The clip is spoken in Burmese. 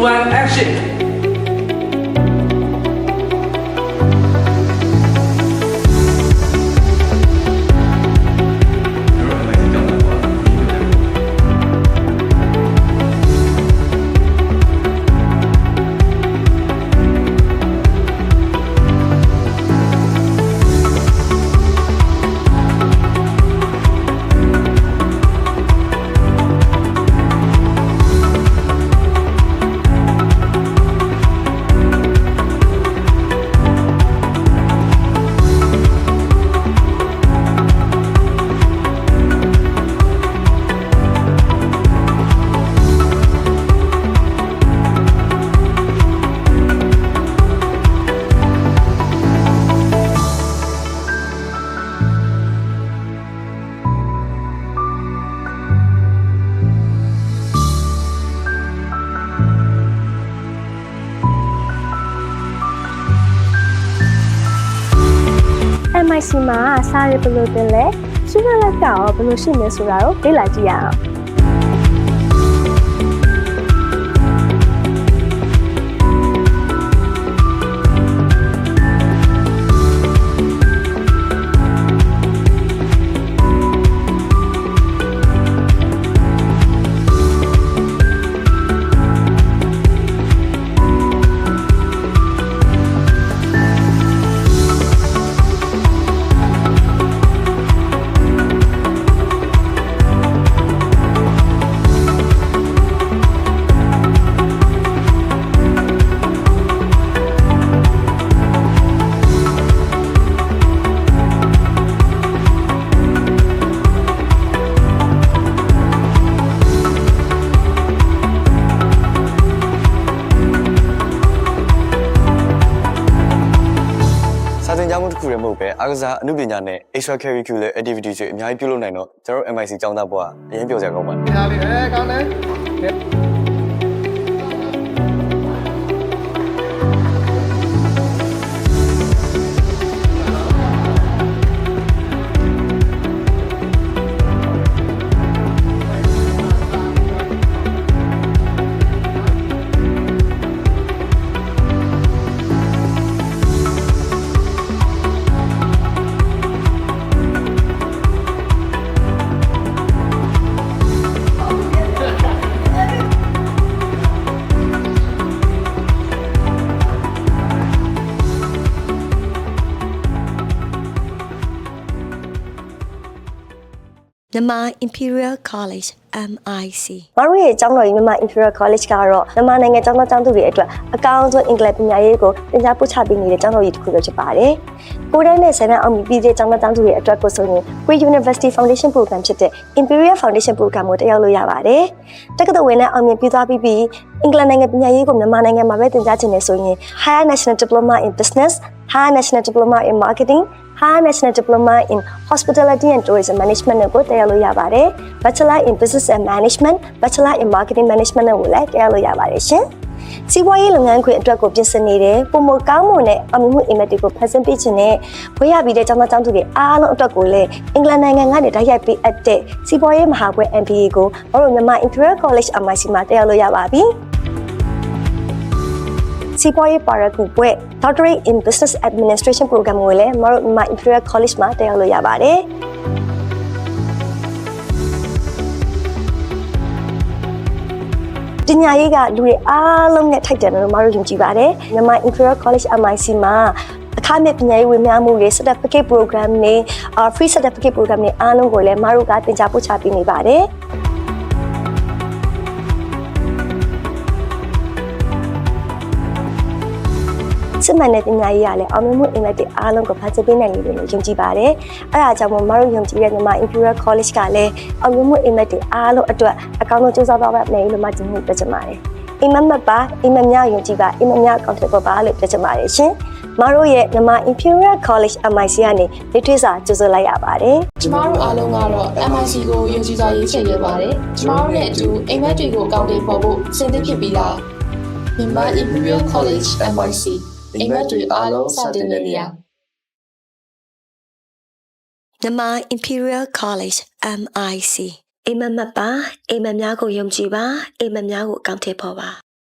one, action! MIC မှာစားရဘယ်လိုတင်လဲရှင်းရလက်ကရောဘယ်လိုရှိနေဆိုတာကိုလေ့လာကြည့်ရအောင် ကြားမှုတစ်ခုတည်းမဟုတ်ပဲအားကစားအမှုပညာနဲ့ extra curricular activities တွေအများကြီးပြုလုပ်နိုင်တော့ကျွန်တော်တို့ MIC ကျောင်းသားဘွားအရင်ပြောစရာကောင်းပါတယ်အားလေးအဲကောင်းတယ် မြန်မာ Imperial College MIC မတို့ရဲ့ကျောင်းတော်ကြီးမြန်မာ Imperial College ကတော့မြန်မာနိုင်ငံကျောင်းသားကျောင်းသူတွေအတွက်အကောင်းဆုံးအင်္ဂလိပ်ပညာရေးကိုသင်ကြားပို့ချပေးနေတဲ့ကျောင်းတော်ကြီးတစ်ခုပဲဖြစ်ပါတယ်။ကိုယ်တိုင်နဲ့ဆယ်တန်းအောင်မြင်ပြီးတဲ့ကျောင်းသားကျောင်းသူတွေအတွက်ကိုဆိုရင် Pre University Foundation Program ဖြစ်တဲ့ Imperial Foundation Program ကိုတက်ရောက်လို့ရပါတယ်။တက္ကသိုလ်ဝင်နဲ့အောင်မြင်ပြီးသွားပြီးပြီးအင်္ဂလန်နိုင်ငံပညာရေးကိုမြန်မာနိုင်ငံမှာပဲသင်ကြားချင်တယ်ဆိုရင် Higher National Diploma in Business, Higher National Diploma in Marketing, Higher National Diploma in Hospitality and Tourism Management ကိုတက်ရောက်လို့ရပါတယ်။ Bachelor in Business and Management, Bachelor in Marketing Management ကိုလည်းတက်ရောက်လို့ရပါတယ်ရှင်။စီးပွားရေးလုပ်ငန်းခွင်အတွက်ကိုပြင်ဆင်နေတဲ့ပုံမကောင်းမွန်တဲ့အောင်မြင်မှုအိမ်မက်တွေကိုဖန်ဆင်းပေးခြင်းနဲ့ဘွေးရပြီးတဲ့ကျောင်းသားကျောင်းသူတွေအားလုံးအတွက်ကိုလည်းအင်္ဂလန်နိုင်ငံကနေတိုက်ရိုက်ပေးအပ်တဲ့စီးပွားရေးမဟာဘွဲ MBA ကိုဘာလို့မြန်မာ Imperial College MIC မှာတက်ရောက်လို့ရပါပြီ။ စီးပွားရေးပါရဂူပွဲ Doctorate in Business Administration Program ကိုလည်းမတို့မြန်မာ Imperial College မှာတက်ရောက်လို့ရပါတယ်။ပညာရေးကလူတွေအားလုံးနဲ့ထိုက်တယ်လို့မတို့ယုံကြည်ပါတယ်မြန်မာ Imperial College MIC မှာအခမဲ့ပညာရေးဝင်များမှုတွေ certificate program တွေ uh, free certificate program တွေအားလုံးကိုလည်းမတို့ကသင်ကြားပို့ချပေးနေပါတယ် စစ်မှန်တဲ့ပညာရေးရလည်းအောင်မြင်မှုအင်မက်တွေအားလုံးကိုဖန်တီးပေးနိုင်လိမ့်မယ်လို့ယုံကြည်ပါတယ်။အဲဒါကြောင့်မို့မတို့ယုံကြည်တဲ့မြန်မာ Imperial College ကလည်းအောင်မြင်မှုအင်မက်တွေအားလုံးအတွက်အကောင်းဆုံးစူးစမ်းသွားပါမယ်လို့မှဒီနေ့ပြောချင်ပါတယ်။အိမ်မက်မက်ပါအိမ်မက်များယုံကြည်ပါအိမ်မက်များအကောင့်ထဲပေါ်ပါလို့ပြောချင်ပါတယ်ရှင်။မတို့ရဲ့မြန်မာ Imperial College MIC ကနေလက်တွေ့စာကြိုဆိုလိုက်ရပါတယ်။ကျမတို့အားလုံးကတော့ MIC ကိုယုံကြည်စွာရေးချယ်ရပါတယ်။ကျမတို့နဲ့အတူအိမ်မက်တွေကိုအကောင့်တွေပေါ်ဖို့စဉ်သစ်ဖြစ်ပြီးလား။မြန်မာ Imperial College MIC အိမ်မက်တွေအားလုံးစတင်နေရမြန်မာ Imperial College MIC အိမ်မက်မက်ပါအိမ်မက်များကိုယုံကြည်ပါအိမ်မက်များကိုအကောင့်ထဲပေါ်ပါ